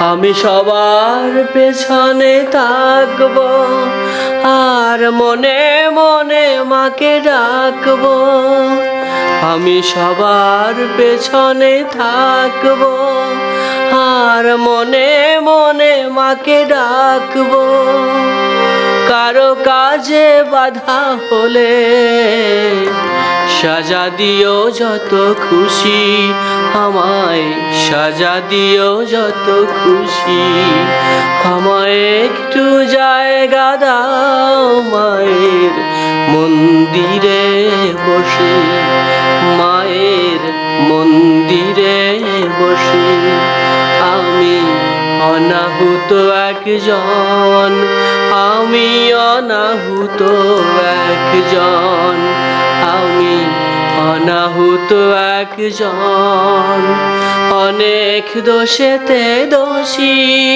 আমি সবার পেছনে থাকব, আর মনে মনে মাকে ডাকব। আমি সবার পেছনে থাকব, আর মনে মনে মাকে ডাকব। কারও কাজে বাধা হলে সাজা দিও যত খুশি, আমায় সাজা দিও যত খুশি। আমায় একটু জায়গা দাও মায়ের মন্দিরে বসে, মায়ের মন্দিরে বসে। আমি অনাহুত একজন, আমি অনাহুত একজন। অনাহুত একজন অনেক দোষেতে দোষী।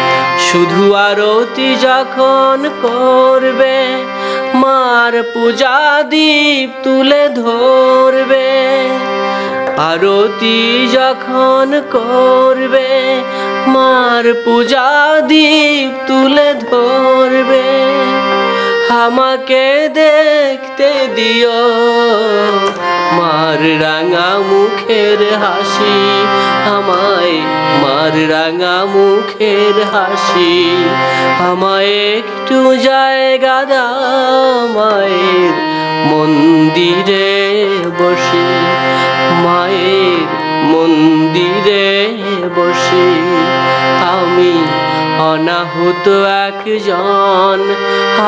শুধু আরতি যখন করবে, মার পূজা দীপ তুলে ধরবে। আরতি যখন করবে, মার পূজা দীপ তুলে ধরবে। আমাকে দেখতে দিও। মার রাঙা মুখের হাসি, আমায় মার রাঙা মুখের হাসি, আমায় একটু জায়গা দাও, মায়ের মন্দিরে বসি, মায়ের মন্দিরে বসি। আমি অনাহুত একজন